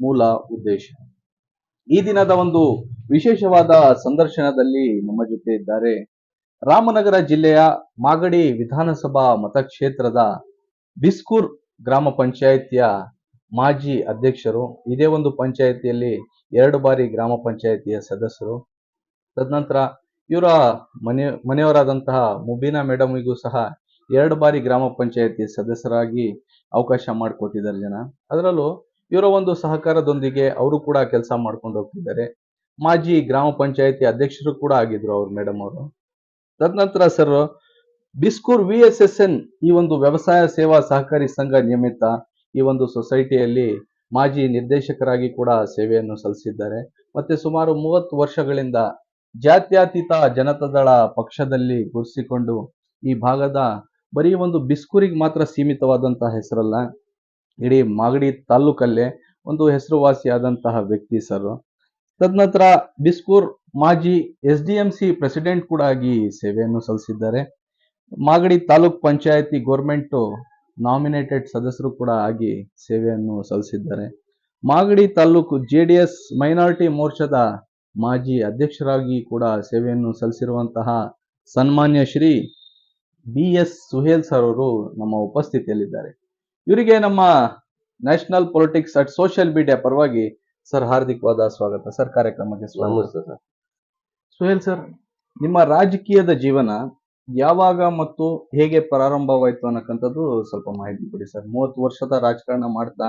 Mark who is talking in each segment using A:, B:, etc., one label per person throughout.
A: ಮೂಲ ಉದ್ದೇಶ. ಈ ದಿನದ ಒಂದು ವಿಶೇಷವಾದ ಸಂದರ್ಶನದಲ್ಲಿ ನಮ್ಮ ಜೊತೆ ಇದ್ದಾರೆ ರಾಮನಗರ ಜಿಲ್ಲೆಯ ಮಾಗಡಿ ವಿಧಾನಸಭಾ ಮತಕ್ಷೇತ್ರದ ಬಿಸ್ಕೂರ್ ಗ್ರಾಮ ಪಂಚಾಯಿತಿಯ ಮಾಜಿ ಅಧ್ಯಕ್ಷರು, ಇದೇ ಒಂದು ಪಂಚಾಯಿತಿಯಲ್ಲಿ ಎರಡು ಬಾರಿ ಗ್ರಾಮ ಪಂಚಾಯಿತಿಯ ಸದಸ್ಯರು. ತದನಂತರ ಇವರ ಮನೆ, ಮನೆಯವರಾದಂತಹ ಮುಬೀನಾ ಮೇಡಮ್ಗೂ ಸಹ ಎರಡು ಬಾರಿ ಗ್ರಾಮ ಪಂಚಾಯಿತಿ ಸದಸ್ಯರಾಗಿ ಅವಕಾಶ ಮಾಡಿಕೊಟ್ಟಿದ್ದಾರೆ ಜನ. ಅದರಲ್ಲೂ ಇವರ ಒಂದು ಸಹಕಾರದೊಂದಿಗೆ ಅವರು ಕೂಡ ಕೆಲಸ ಮಾಡ್ಕೊಂಡು ಹೋಗ್ತಿದ್ದಾರೆ. ಮಾಜಿ ಗ್ರಾಮ ಪಂಚಾಯಿತಿ ಅಧ್ಯಕ್ಷರು ಕೂಡ ಆಗಿದ್ರು ಅವ್ರು ಮೇಡಮ್ ಅವರು. ತದನಂತರ sir Biskur V S N ಈ ಒಂದು ವ್ಯವಸಾಯ ಸೇವಾ ಸಹಕಾರಿ ಸಂಘ ನಿಯಮಿತ ಈ ಒಂದು ಸೊಸೈಟಿಯಲ್ಲಿ ಮಾಜಿ ನಿರ್ದೇಶಕರಾಗಿ ಕೂಡ ಸೇವೆಯನ್ನು ಸಲ್ಲಿಸಿದ್ದಾರೆ. ಮತ್ತೆ ಸುಮಾರು ಮೂವತ್ತು ವರ್ಷಗಳಿಂದ ಜಾತ್ಯತೀತ ಜನತಾದಳ ಪಕ್ಷದಲ್ಲಿ ಗುರುಸಿಕೊಂಡು ಈ ಭಾಗದ ಬರೀ ಒಂದು ಬಿಸ್ಕೂರಿಗೆ ಮಾತ್ರ ಸೀಮಿತವಾದಂತಹ ಹೆಸರಲ್ಲ. ಇಡೀ ಮಾಗಡಿ ತಾಲೂಕಲ್ಲೇ ಒಂದು ಹೆಸರುವಾಸಿಯಾದಂತಹ ವ್ಯಕ್ತಿ ಸರ್ ತದನಂತರ ಬಿಸ್ಕೂರ್ ಮಾಜಿ S D M C president ಕೂಡ ಆಗಿ ಸೇವೆಯನ್ನು ಸಲ್ಲಿಸಿದ್ದಾರೆ. ಮಾಗಡಿ ತಾಲೂಕ್ ಪಂಚಾಯತಿ ಗೋರ್ಮೆಂಟ್ ನಾಮಿನೇಟೆಡ್ ಸದಸ್ಯರು ಕೂಡ ಆಗಿ ಸೇವೆಯನ್ನು ಸಲ್ಲಿಸಿದ್ದಾರೆ. Magadi taluk J D S minority ಮೋರ್ಚಾದ ಮಾಜಿ ಅಧ್ಯಕ್ಷರಾಗಿ ಕೂಡ ಸೇವೆಯನ್ನು ಸಲ್ಲಿಸಿರುವಂತಹ ಸನ್ಮಾನ್ಯ Shri B S Suhail sir ಅವರು ನಮ್ಮ ಉಪಸ್ಥಿತಿಯಲ್ಲಿದ್ದಾರೆ. ಇವರಿಗೆ ನಮ್ಮ national politics at social media ಪರವಾಗಿ ಸರ್ ಹಾರ್ದಿಕವಾದ ಸ್ವಾಗತ ಸರ್ ಕಾರ್ಯಕ್ರಮಕ್ಕೆ ಸ್ವಾಗತ.
B: ನಮಸ್ತೆ ಸರ್
A: ಸುಹೇಲ್ ಸರ್ ನಿಮ್ಮ ರಾಜಕೀಯದ ಜೀವನ ಯಾವಾಗ ಮತ್ತು ಹೇಗೆ ಪ್ರಾರಂಭವಾಯಿತು ಅನ್ನಕ್ಕಂಥದ್ದು ಸ್ವಲ್ಪ ಮಾಹಿತಿ ಕೊಡಿ ಸರ್ ಮೂವತ್ತು ವರ್ಷದ ರಾಜಕಾರಣ ಮಾಡ್ತಾ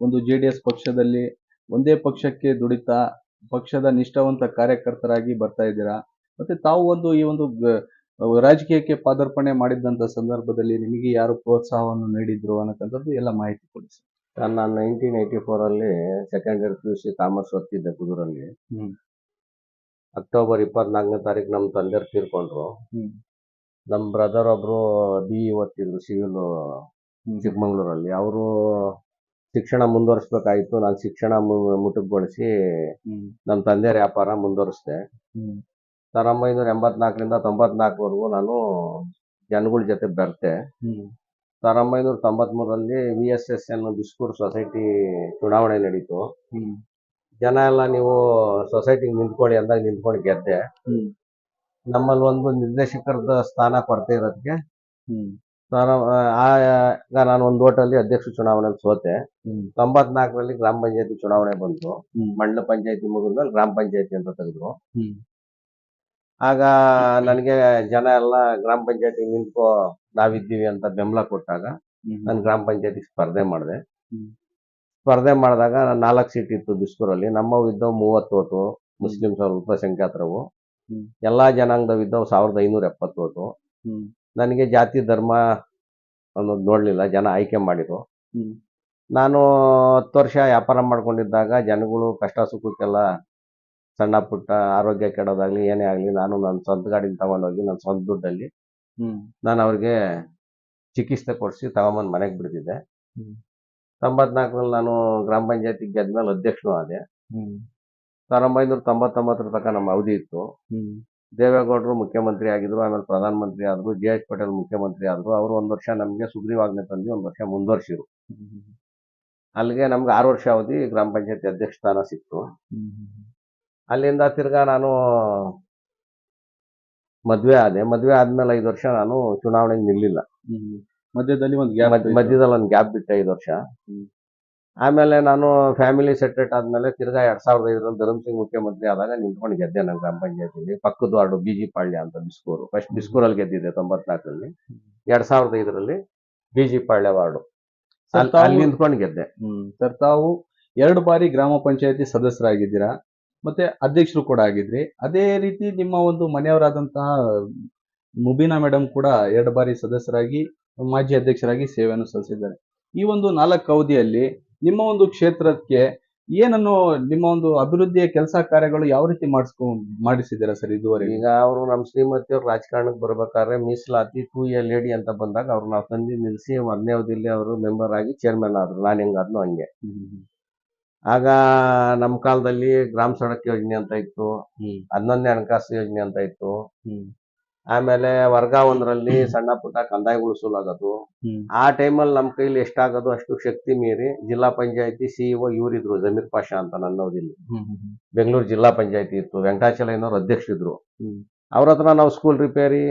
A: ಒಂದು ಜೆ ಡಿ ಎಸ್ ಪಕ್ಷದಲ್ಲಿ ಒಂದೇ ಪಕ್ಷಕ್ಕೆ ದುಡಿತಾ ಪಕ್ಷದ ನಿಷ್ಠಾವಂತ ಕಾರ್ಯಕರ್ತರಾಗಿ ಬರ್ತಾ ಇದ್ದೀರಾ? ಮತ್ತೆ ತಾವು ಒಂದು ಈ ಒಂದು ರಾಜಕೀಯಕ್ಕೆ ಪಾದಾರ್ಪಣೆ ಮಾಡಿದ್ದಂತ ಸಂದರ್ಭದಲ್ಲಿ ನಿಮಗೆ ಯಾರು ಪ್ರೋತ್ಸಾಹವನ್ನು ನೀಡಿದ್ರು ಅನ್ನಕ್ಕಂಥದ್ದು ಎಲ್ಲ ಮಾಹಿತಿ ಕೊಡಿ ಸರ್
B: ನಾನು nineteen eighty ಫೋರಲ್ಲಿ second year P U C commerce ಓದ್ತಿದ್ದೆ ಕುದೂರಲ್ಲಿ. ಅಕ್ಟೋಬರ್ ಇಪ್ಪತ್ನಾಲ್ಕನೇ ತಾರೀಕು ನಮ್ಮ ತಂದೆಯವ್ರು ತೀರ್ಕೊಂಡ್ರು. ನಮ್ಮ ಬ್ರದರ್ ಒಬ್ರು ಬಿ ಇ ಓದ್ತಿದ್ರು ಸಿವಿಲ್. ಚಿಕ್ಕಮಂಗ್ಳೂರಲ್ಲಿ ಅವರು ಶಿಕ್ಷಣ ಮುಂದುವರಿಸ್ಬೇಕಾಯ್ತು ನಾನು ಶಿಕ್ಷಣ ಮುಟುಕುಗೊಳಿಸಿ. ನಮ್ಮ ತಂದೆಯವ್ರ ವ್ಯಾಪಾರ ಮುಂದುವರಿಸಿದೆ
A: ಹ್ಮ್.
B: ಸಾವಿರದ ಒಂಬೈನೂರ ಎಂಬತ್ನಾಲ್ಕರಿಂದ ತೊಂಬತ್ನಾಲ್ಕವರೆಗೂ ನಾನು ಜನಗಳ ಜೊತೆ ಬರ್ತೆ. ಸಾವಿರದ ಒಂಬೈನೂರ ತೊಂಬತ್ಮೂರರಲ್ಲಿ V S S N Biskur society ಚುನಾವಣೆ ನಡೀತು. ಜನ ಎಲ್ಲ ನೀವು ಸೊಸೈಟಿಗೆ ನಿಂತ್ಕೊಳ್ಳಿ ಅಂದಾಗ ನಿಂತ್ಕೊಂಡು ಗೆದ್ದೆ. ನಮ್ಮಲ್ಲಿ ಒಂದು ನಿರ್ದೇಶಕರದ ಸ್ಥಾನ ಕೊರತೆ ಇರೋದಕ್ಕೆ ಆಗ ನಾನು ಒಂದು ಓಟಲ್ಲಿ ಅಧ್ಯಕ್ಷ ಚುನಾವಣೆಯಲ್ಲಿ ಸೋತೆ. ತೊಂಬತ್ನಾಲ್ಕರಲ್ಲಿ ಗ್ರಾಮ ಪಂಚಾಯತಿ ಚುನಾವಣೆ ಬಂತು. ಮಂಡಲ ಪಂಚಾಯತಿ ಮುಗಿದ್ಮೇಲೆ ಗ್ರಾಮ ಪಂಚಾಯತಿ ಅಂತ ತೆಗೆದ್ರು. ಆಗ ನನಗೆ ಜನ ಎಲ್ಲ ಗ್ರಾಮ ಪಂಚಾಯತಿ ನಿಂತ್ಕೋ ನಾವಿದ್ದೀವಿ ಅಂತ ಬೆಂಬಲ ಕೊಟ್ಟಾಗ. ನಾನು ಗ್ರಾಮ ಪಂಚಾಯತಿ ಸ್ಪರ್ಧೆ ಮಾಡಿದೆ. ಸ್ಪರ್ಧೆ ಮಾಡಿದಾಗ ನಾಲ್ಕು ಸೀಟ್ ಇತ್ತು ಬಿಸ್ಕೂರಲ್ಲಿ. ನಮ್ಮವಿದ್ದವು ಮೂವತ್ತು ಓಟು ಮುಸ್ಲಿಮ್ಸ್ ಅವ್ರ ಅಲ್ಪಸಂಖ್ಯಾತರವು. ಎಲ್ಲಾ ಜನಾಂಗದವಿದ್ದವು ಸಾವಿರದ ಐನೂರ ಎಪ್ಪತ್ತು ಓಟು. ನನಗೆ ಜಾತಿ ಧರ್ಮ ಅನ್ನೋದು ನೋಡ್ಲಿಲ್ಲ ಜನ ಆಯ್ಕೆ ಮಾಡಿದ್ರು. ನಾನು ಹತ್ತು ವರ್ಷ ವ್ಯಾಪಾರ ಮಾಡ್ಕೊಂಡಿದ್ದಾಗ ಜನಗಳು ಕಷ್ಟ ಸುಖಕ್ಕೆಲ್ಲ ಸಣ್ಣ ಪುಟ್ಟ ಆರೋಗ್ಯ ಕೆಡೋದಾಗ್ಲಿ ಏನೇ ಆಗಲಿ ನಾನು ನನ್ನ ಸ್ವಂತ ಗಾಡಿನ ತಗೊಂಡೋಗಿ ನನ್ನ ಸ್ವಂತ ದುಡ್ಡಲ್ಲಿ ನಾನು ಅವ್ರಿಗೆ ಚಿಕಿತ್ಸೆ ಕೊಡಿಸಿ ತಗೊಂಬಂದು ಮನೆಗೆ ಬಿಡ್ತಿದ್ದೆ. ತೊಂಬತ್ನಾಲ್ಕರಲ್ಲಿ ನಾನು ಗ್ರಾಮ ಪಂಚಾಯತಿ ಗೆದ್ಮೇಲೆ ಅಧ್ಯಕ್ಷನು ಆದೆ. ಸಾವಿರದ ಒಂಬೈನೂರ ತೊಂಬತ್ತೊಂಬತ್ತರ ತನಕ ನಮ್ಮ ಅವಧಿ ಇತ್ತು ದೇವೇಗೌಡರು ಮುಖ್ಯಮಂತ್ರಿ ಆಗಿದ್ರು ಆಮೇಲೆ ಪ್ರಧಾನಮಂತ್ರಿ ಆದ್ರು ಜೆ ಎಚ್ ಪಟೇಲ್ ಮುಖ್ಯಮಂತ್ರಿ ಆದ್ರು ಅವರು ಒಂದು ವರ್ಷ ನಮಗೆ ಸುಗ್ರೀವಾಜ್ಞೆ ತಂದು ಒಂದು ವರ್ಷ ಮುಂದುವರ್ಸಿರು
A: ಹ್ಮ್.
B: ಅಲ್ಲಿಗೆ ನಮ್ಗೆ ಆರು ವರ್ಷ ಅವಧಿ ಗ್ರಾಮ ಪಂಚಾಯತಿ ಅಧ್ಯಕ್ಷ ಸ್ಥಾನ ಸಿಕ್ತು. ಅಲ್ಲಿಂದ ತಿರ್ಗಾ ನಾನು ಮದ್ವೆ ಆದೆ. ಮದ್ವೆ ಆದ್ಮೇಲೆ ಐದು ವರ್ಷ ನಾನು ಚುನಾವಣೆಗೆ ನಿಲ್ಲಿಲ್ಲ.
A: ಮಧ್ಯದಲ್ಲಿ ಒಂದು ಗ್ಯಾಪ್
B: ಮಧ್ಯ- ಮಧ್ಯದಲ್ಲಿ ಒಂದು ಗ್ಯಾಪ್ ಬಿಟ್ಟೆ ಐದು ವರ್ಷ. ಆಮೇಲೆ ನಾನು ಫ್ಯಾಮಿಲಿ ಸೆಟ್ರೇಟ್ ಆದ್ಮೇಲೆ ತಿರ್ಗಾ ಎರಡ್ ಸಾವಿರದ ಐದರಲ್ಲಿ ಧರ್ಮ್ ಸಿಂಗ್ ಮುಖ್ಯಮಂತ್ರಿ ಆದಾಗ ನಿಂತ್ಕೊಂಡು ಗೆದ್ದೆ ನಾನು ಗ್ರಾಮ ಪಂಚಾಯತಿಲಿ ಪಕ್ಕದ ವಾರ್ಡು ಬಿಜಿ ಪಾಳ್ಯ ಅಂತ ಬಿಸ್ಕೂರು. ಫಸ್ಟ್ ಬಿಸ್ಕೂರಲ್ಲಿ ಗೆದ್ದಿದ್ದೆ ತೊಂಬತ್ನಾಲ್ಕರಲ್ಲಿ. ಎರಡ್ ಸಾವಿರದ ಐದರಲ್ಲಿ ಬಿಜಿ ಪಾಳ್ಯ ವಾರ್ಡು. ಅಲ್ಲಿ- ನಿಂತ್ಕೊಂಡು ಗೆದ್ದೆ.
A: ಹ್ಮ್. ಸರ್ ತಾವು ಎರಡು ಬಾರಿ ಗ್ರಾಮ ಪಂಚಾಯತಿ ಸದಸ್ಯರಾಗಿದ್ದೀರಾ? ಮತ್ತೆ ಅಧ್ಯಕ್ಷರು ಕೂಡ ಆಗಿದ್ರಿ. ಅದೇ ರೀತಿ ನಿಮ್ಮ ಒಂದು ಮನೆಯವರಾದಂತಹ ಮುಬೀನಾ ಮೇಡಮ್ ಕೂಡ ಎರಡು ಬಾರಿ ಸದಸ್ಯರಾಗಿ ಮಾಜಿ ಅಧ್ಯಕ್ಷರಾಗಿ ಸೇವೆಯನ್ನು ಸಲ್ಲಿಸಿದ್ದಾರೆ. ಈ ಒಂದು ನಾಲ್ಕು ಅವಧಿಯಲ್ಲಿ ನಿಮ್ಮ ಒಂದು ಕ್ಷೇತ್ರಕ್ಕೆ ಏನನ್ನು ನಿಮ್ಮ ಒಂದು ಅಭಿವೃದ್ಧಿಯ ಕೆಲಸ ಕಾರ್ಯಗಳು ಯಾವ ರೀತಿ ಮಾಡಿಸ್ಕೊಂಡ್ ಮಾಡಿಸಿದ್ದೀರಾ ಸರ್ ಇದುವರೆಗೆ?
B: ಈಗ ಅವರು ನಮ್ಮ ಶ್ರೀಮತಿ ಅವ್ರು ರಾಜಕಾರಣಕ್ಕೆ ಬರ್ಬೇಕಾದ್ರೆ ಮೀಸಲಾತಿ ಟೂ ಎ ಲೇಡಿ ಅಂತ ಬಂದಾಗ ಅವ್ರನ್ನ ನಾವು ತಂದು ನಿಲ್ಲಿಸಿ ಒಂದನೇ ಅವಧಿಯಲ್ಲಿ ಅವರು ಮೆಂಬರ್ ಆಗಿ ಚೇರ್ಮನ್ ಆದ್ರು. ನಾನು ಹೆಂಗಾದ್ನು ಹಂಗೆ. ಆಗ ನಮ್ಮ ಕಾಲದಲ್ಲಿ ಗ್ರಾಮ ಸಡಕ್ ಯೋಜನೆ ಅಂತ ಇತ್ತು ಹನ್ನೊಂದನೇ ಹಣಕಾಸು ಯೋಜನೆ ಅಂತ ಇತ್ತು. ಆಮೇಲೆ ವರ್ಗ ಒಂದರಲ್ಲಿ ಸಣ್ಣ ಪುಟ್ಟ ಕಂದಾಯ
A: ಸುಲಾಗೋದು
B: ಆ ಟೈಮಲ್ಲಿ ನಮ್ಮ ಕೈಲಿ ಎಷ್ಟಾಗೋದು ಅಷ್ಟು ಶಕ್ತಿ ಮೀರಿ ಜಿಲ್ಲಾ ಪಂಚಾಯತಿ ಸಿಇಒ ಇವರಿದ್ರು ಜಮೀರ್ ಪಾಷಾ ಅಂತ ನನ್ನ ಅವಧಿಯಲ್ಲಿ
A: ಹ್ಮ್ ಹ್ಮ್
B: ಬೆಂಗಳೂರು ಜಿಲ್ಲಾ ಪಂಚಾಯತಿ ಇತ್ತು ವೆಂಕಟಾಚಲಯ್ಯನವ್ರು ಅಧ್ಯಕ್ಷರಿದ್ರು.
A: ಇದ್ರು
B: ಅವ್ರ ಹತ್ರ ನಾವು ಸ್ಕೂಲ್ ರಿಪೇರಿ